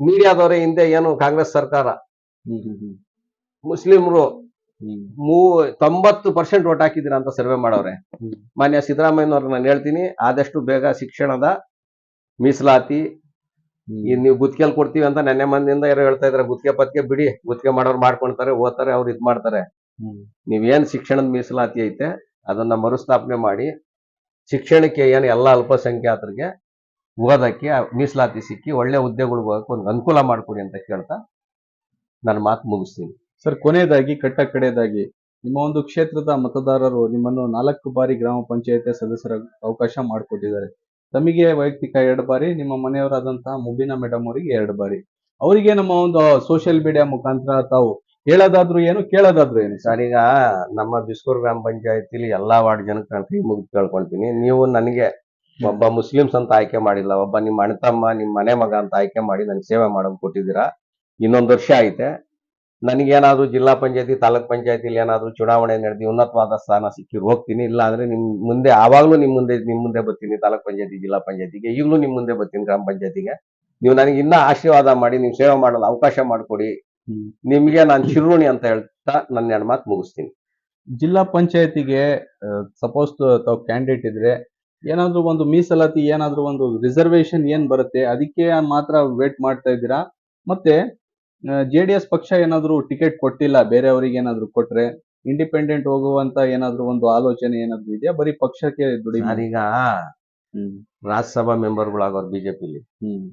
B: ಮೀಡಿಯಾದವರ ಹಿಂದೆ ಏನು ಕಾಂಗ್ರೆಸ್ ಸರ್ಕಾರ? ಮುಸ್ಲಿಮ್ರು ಮೂ ತೊಂಬತ್ತು ಪರ್ಸೆಂಟ್ ಓಟ್ ಹಾಕಿದ್ದೀರಾ ಅಂತ ಸರ್ವೆ ಮಾಡವ್ರೆ ಮಾನ್ಯ ಸಿದ್ದರಾಮಯ್ಯನವ್ರಿಗೆ ನಾನು ಹೇಳ್ತೀನಿ ಆದಷ್ಟು ಬೇಗ ಶಿಕ್ಷಣದ ಮೀಸಲಾತಿ ಈ ನೀವು ಗುತ್ತಿಗೆಲ್ ಕೊಡ್ತೀವಿ ಅಂತ ನೆನ್ನೆ ಮಂದಿಯಿಂದ ಯಾರು ಹೇಳ್ತಾ ಇದ್ರೆ ಗುತ್ತಿಗೆ ಪತ್ಕೆ ಬಿಡಿ ಗುತ್ತಿಗೆ ಮಾಡೋರು ಮಾಡ್ಕೊಂತಾರೆ ಓದ್ತಾರೆ ಅವ್ರು ಇದ್ ಮಾಡ್ತಾರೆ. ನೀವೇನ್ ಶಿಕ್ಷಣದ ಮೀಸಲಾತಿ ಐತೆ ಅದನ್ನ ಮರುಸ್ಥಾಪನೆ ಮಾಡಿ ಶಿಕ್ಷಣಕ್ಕೆ ಏನು ಎಲ್ಲ ಅಲ್ಪಸಂಖ್ಯಾತರಿಗೆ ಓದಕ್ಕೆ ಮೀಸಲಾತಿ ಸಿಕ್ಕಿ ಒಳ್ಳೆ ಉದ್ಯೋಗಗಳಿಗೆ ಹೋಗಕ್ಕೆ ಒಂದು ಅನುಕೂಲ ಮಾಡ್ಕೊಡಿ ಅಂತ ಕೇಳ್ತಾ ನನ್ನ ಮಾತು ಮುಗಿಸ್ತೀನಿ.
A: ಸರ್ ಕೊನೆಯದಾಗಿ ಕಟ್ಟ ಕಡೆಯದಾಗಿ ನಿಮ್ಮ ಒಂದು ಕ್ಷೇತ್ರದ ಮತದಾರರು ನಿಮ್ಮನ್ನು ನಾಲ್ಕು ಬಾರಿ ಗ್ರಾಮ ಪಂಚಾಯತ್ ಸದಸ್ಯರ ಅವಕಾಶ ಮಾಡಿಕೊಟ್ಟಿದ್ದಾರೆ. ತಮಗೆ ವೈಯಕ್ತಿಕ ಎರಡು ಬಾರಿ, ನಿಮ್ಮ ಮನೆಯವರಾದಂತಹ ಮುಬಿನಾ ಮೇಡಮ್ ಅವರಿಗೆ ಎರಡು ಬಾರಿ. ಅವರಿಗೆ ನಮ್ಮ ಒಂದು ಸೋಷಿಯಲ್ ಮೀಡಿಯಾ ಮುಖಾಂತರ ತಾವು ಹೇಳೋದಾದ್ರು ಏನು, ಕೇಳೋದಾದ್ರು ಏನು? ಸರ್,
B: ಈಗ ನಮ್ಮ ಬಿಸ್ಕೂರ್ ಗ್ರಾಮ ಪಂಚಾಯತಿಲಿ ಎಲ್ಲಾ ವಾರ್ಡ್ ಜನಕ್ಕೆ ನಾನು ಕೈ ಮುಗಿದು ಕೇಳ್ಕೊಳ್ತೀನಿ. ನೀವು ನನಗೆ ಒಬ್ಬ ಮುಸ್ಲಿಮ್ಸ್ ಅಂತ ಆಯ್ಕೆ ಮಾಡಿಲ್ಲ, ಒಬ್ಬ ನಿಮ್ಮ ಅಣ್ಣತಮ್ಮ ನಿಮ್ಮ ಮನೆ ಮಗ ಅಂತ ಆಯ್ಕೆ ಮಾಡಿ ನನ್ಗೆ ಸೇವೆ ಮಾಡೋದು ಕೊಟ್ಟಿದ್ದೀರಾ? ಇನ್ನೊಂದು ವರ್ಷ ಐತೆ. ನನಗೇನಾದ್ರೂ ಜಿಲ್ಲಾ ಪಂಚಾಯತಿ ತಾಲೂಕ್ ಪಂಚಾಯತಿಲಿ ಏನಾದರೂ ಚುನಾವಣೆ ನಡೆದು ಉನ್ನತವಾದ ಸ್ಥಾನ ಸಿಕ್ಕಿ ಹೋಗ್ತೀನಿ. ಇಲ್ಲ ಅಂದ್ರೆ ನಿಮ್ ಮುಂದೆ ಆವಾಗಲೂ ನಿಮ್ಮ ಮುಂದೆ ನಿಮ್ಮ ಮುಂದೆ ಬರ್ತೀನಿ ತಾಲೂಕ್ ಪಂಚಾಯತಿ ಜಿಲ್ಲಾ ಪಂಚಾಯತಿಗೆ. ಈಗಲೂ ನಿಮ್ಮ ಮುಂದೆ ಬರ್ತೀನಿ ಗ್ರಾಮ ಪಂಚಾಯತಿಗೆ. ನೀವು ನನಗೆ ಇನ್ನ ಆಶೀರ್ವಾದ ಮಾಡಿ ನೀವು ಸೇವೆ ಮಾಡಲು ಅವಕಾಶ ಮಾಡಿಕೊಡಿ. ನಿಮಗೆ ನಾನು ಚಿರುಣಿ ಅಂತ ಹೇಳ್ತಾ ನನ್ನ ಎರಡು ಮಾತು ಮುಗಿಸ್ತೀನಿ.
A: ಜಿಲ್ಲಾ ಪಂಚಾಯತಿಗೆ ಸಪೋಸ್ ತಾವು ಕ್ಯಾಂಡಿಡೇಟ್ ಇದ್ರೆ ಏನಾದ್ರೂ ಒಂದು ಮೀಸಲಾತಿ ಏನಾದ್ರೂ ಒಂದು ರಿಸರ್ವೇಶನ್ ಏನ್ ಬರುತ್ತೆ ಅದಕ್ಕೆ ಮಾತ್ರ ವೇಟ್ ಮಾಡ್ತಾ ಇದ್ದೀರಾ? ಮತ್ತೆ ಜೆ ಡಿ ಎಸ್ ಪಕ್ಷ ಏನಾದರೂ ಟಿಕೆಟ್ ಕೊಟ್ಟಿಲ್ಲ ಬೇರೆಯವರಿಗೆ ಏನಾದರೂ ಕೊಟ್ರೆ ಇಂಡಿಪೆಂಡೆಂಟ್ ಹೋಗುವಂತ ಏನಾದರೂ ಒಂದು ಆಲೋಚನೆ ಏನಾದ್ರು ಇದೆಯಾ? ಬರೀ ಪಕ್ಷಕ್ಕೆ ದುಡಿ ಈಗ
B: ರಾಜ್ಯಸಭಾ ಮೆಂಬರ್ಗಳಾಗೋರು ಬಿಜೆಪಿಲಿ.
A: ಹ್ಮ್.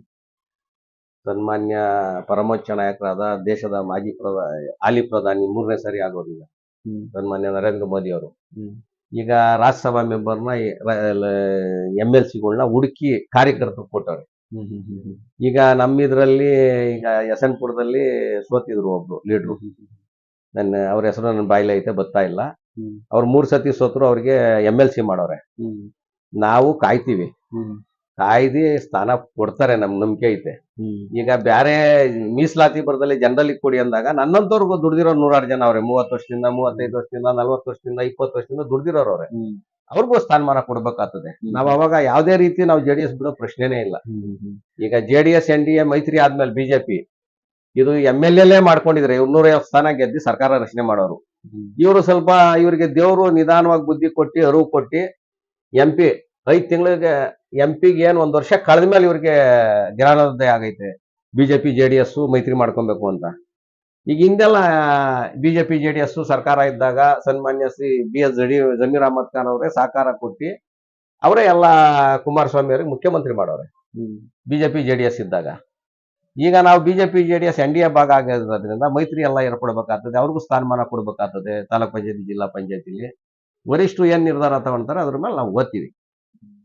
B: ಸನ್ಮಾನ್ಯ ಪರಮೋಚ್ಚ ನಾಯಕರಾದ ದೇಶದ ಮಾಜಿ ಪ್ರಧಾನ ಹಾಲಿ ಪ್ರಧಾನಿ ಮೂರನೇ ಸಾರಿ ಆಗೋದಿಲ್ಲ
A: ಈಗ.
B: ಸನ್ಮಾನ್ಯ ನರೇಂದ್ರ ಮೋದಿ ಅವರು. ಈಗ ರಾಜ್ಯಸಭಾ ಮೆಂಬರ್ನ ಎಂ ಎಲ್ ಸಿಗಳನ್ನ ಹುಡುಕಿ ಕಾರ್ಯಕರ್ತರು ಕೊಟ್ಟವ್ರೆ.
A: ಹ್ಮ್ ನಮ್ಮ ಹ್ಮ್
B: ಈಗ ನಮ್ಮಿದ್ರಲ್ಲಿ ಈಗ ಯಶವಂತಪುರದಲ್ಲಿ ಸೋತಿದ್ರು ಒಬ್ರು ಲೀಡ್ರು ನನ್ನ ಅವ್ರ ಹೆಸರು ನನ್ನ ಬಾಯಿಲೆ ಐತೆ ಬರ್ತಾ ಇಲ್ಲ. ಅವ್ರು ಮೂರ್ ಸತಿ ಸೋತರು ಅವ್ರಿಗೆ ಎಂ ಎಲ್ ಸಿ ಮಾಡವ್ರೆ ನಾವು ಕಾಯ್ತೀವಿ. ಕಾಯ್ದಿ ಸ್ಥಾನ ಕೊಡ್ತಾರೆ ನಮ್ ನಂಬಿಕೆ ಐತೆ. ಈಗ ಬ್ಯಾರೆ ಮೀಸಲಾತಿ ಬರದಲ್ಲಿ ಜನರಲಿ ಕೊಡಿ ಅಂದಾಗ ನನ್ನಂತವ್ರಿಗೂ ದುಡ್ದಿರೋ ನೂರಾರು ಜನ ಅವ್ರೆ. ಮೂವತ್ತು ವರ್ಷದಿಂದ ಮೂವತ್ತೈದು ವರ್ಷದಿಂದ ನಲ್ವತ್ತು ವರ್ಷದಿಂದ ಇಪ್ಪತ್ತು ವರ್ಷದಿಂದ ದುಡ್ದಿರೋರು ಅವ್ರೆ.
A: ಹ್ಮ್.
B: ಅವ್ರಿಗೂ ಸ್ಥಾನಮಾನ ಕೊಡ್ಬೇಕಾಗ್ತದೆ. ನಾವು ಅವಾಗ ಯಾವ್ದೇ ರೀತಿ ನಾವು ಜೆ ಡಿ ಎಸ್ ಬಿಡೋ ಪ್ರಶ್ನೆನೇ ಇಲ್ಲ. ಈಗ J D S N D A ಮೈತ್ರಿ ಆದ್ಮೇಲೆ ಬಿಜೆಪಿ ಇದು ಎಂ ಎಲ್ ಎಲ್ ಮಾಡ್ಕೊಂಡಿದ್ರೆ ಇವ್ರ ಸ್ಥಾನ ಗೆದ್ದು ಸರ್ಕಾರ ರಚನೆ ಮಾಡೋರು. ಇವರು ಸ್ವಲ್ಪ ಇವರಿಗೆ ದೇವರು ನಿಧಾನವಾಗಿ ಬುದ್ಧಿ ಕೊಟ್ಟು ಅರಿವು ಕೊಟ್ಟು ಎಂ ಪಿ ಐದ್ ತಿಂಗಳಿಗೆ ಎಂ ಪಿಗೆ ಏನ್ ಒಂದ್ ವರ್ಷ ಕಳೆದ ಮೇಲೆ ಇವ್ರಿಗೆ ಜ್ಞಾನೋದಯ ಆಗೈತೆ. ಬಿಜೆಪಿ ಜೆ ಡಿ ಎಸ್ ಮೈತ್ರಿ ಮಾಡ್ಕೊಬೇಕು ಅಂತ. ಈಗ ಹಿಂದೆಲ್ಲ ಬಿಜೆಪಿ ಜೆ ಡಿ ಎಸ್ ಸರ್ಕಾರ ಇದ್ದಾಗ ಸನ್ಮಾನ್ಯ Shri B S Z Zameer Ahmed Khan ಅವರೇ ಸಹಕಾರ ಕೊಟ್ಟು ಅವರೇ ಎಲ್ಲ ಕುಮಾರಸ್ವಾಮಿ ಅವರಿಗೆ ಮುಖ್ಯಮಂತ್ರಿ ಮಾಡೋರೆ. ಬಿಜೆಪಿ ಜೆ ಡಿ ಎಸ್ ಇದ್ದಾಗ. ಈಗ ನಾವು BJP J D S N D A ಭಾಗ ಆಗಿರೋದ್ರಿಂದ ಮೈತ್ರಿ ಎಲ್ಲ ಏರ್ಪಡ್ಬೇಕಾಗ್ತದೆ ಅವ್ರಿಗೂ ಸ್ಥಾನಮಾನ ಕೊಡ್ಬೇಕಾಗ್ತದೆ ತಾಲೂಕ್ ಪಂಚಾಯತಿ ಜಿಲ್ಲಾ ಪಂಚಾಯತಿಲಿ. ವರಿಷ್ಠ ಏನ್ ನಿರ್ಧಾರ ತಗೊಂತಾರೆ ಅದ್ರ ಮೇಲೆ ನಾವು ಓದ್ತೀವಿ.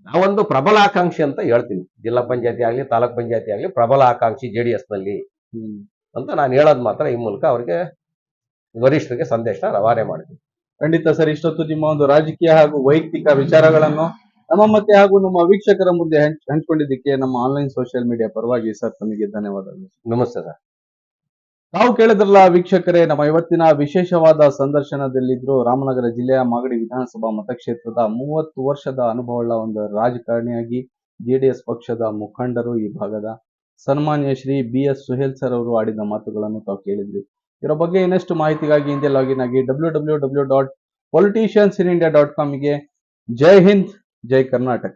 B: ನಾವೊಂದು ಪ್ರಬಲ ಆಕಾಂಕ್ಷಿ ಅಂತ ಹೇಳ್ತೀವಿ. ಜಿಲ್ಲಾ ಪಂಚಾಯತಿ ಆಗಲಿ ತಾಲೂಕ್ ಪಂಚಾಯತಿ ಆಗಲಿ ಪ್ರಬಲ ಆಕಾಂಕ್ಷಿ ಜೆ ಡಿ ಎಸ್ನಲ್ಲಿ.
A: ಹ್ಮ್.
B: ಅಂತ ನಾನು ಹೇಳೋದು ಮಾತ್ರ ಈ ಮೂಲಕ ಅವರಿಗೆ ವರಿಷ್ಠರಿಗೆ ಸಂದೇಶ ರವಾನೆ ಮಾಡಿದ್ವಿ
A: ಖಂಡಿತ ಸರ್ ಇಷ್ಟೊತ್ತು ನಿಮ್ಮ ಒಂದು ರಾಜಕೀಯ ಹಾಗೂ ವೈಯಕ್ತಿಕ ವಿಚಾರಗಳನ್ನು ನಮ್ಮ ಮತ್ತೆ ಹಾಗೂ ನಮ್ಮ ವೀಕ್ಷಕರ ಮುಂದೆ ಹಂಚಿಕೊಂಡಿದ್ದಕ್ಕೆ ನಮ್ಮ ಆನ್ಲೈನ್ ಸೋಷಿಯಲ್ ಮೀಡಿಯಾ ಪರವಾಗಿ ಸರ್ ತಮಗೆ ಧನ್ಯವಾದಗಳು.
B: ನಮಸ್ತೆ ಸರ್.
A: ತಾವು ಕೇಳಿದ್ರಲ್ಲ ವೀಕ್ಷಕರೇ ನಮ್ಮ ಇವತ್ತಿನ ವಿಶೇಷವಾದ ಸಂದರ್ಶನದಲ್ಲಿದ್ರು ರಾಮನಗರ ಜಿಲ್ಲೆಯ ಮಾಗಡಿ ವಿಧಾನಸಭಾ ಮತಕ್ಷೇತ್ರದ ಮೂವತ್ತು ವರ್ಷದ ಅನುಭವವುಳ್ಳ ಒಂದು ರಾಜಕಾರಣಿಯಾಗಿ ಜೆಡಿಎಸ್ ಪಕ್ಷದ ಮುಖಂಡರು ಈ ಭಾಗದ ಸನ್ಮಾನ್ಯ Shri B S Suhail sir ಅವರು ಆಡಿದ ಮಾತುಗಳನ್ನು ತಾವು ಕೇಳಿದ್ರಿ ಇದರ ಬಗ್ಗೆ ಇನ್ನಷ್ಟು ಮಾಹಿತಿಗಾಗಿ ಹಿಂದೆ ಲಾಗಿನ್ ಆಗಿ W W W dot politicians in India dot ಕಾಮ್ಗೆ. ಜೈ ಹಿಂದ್, ಜೈ ಕರ್ನಾಟಕ.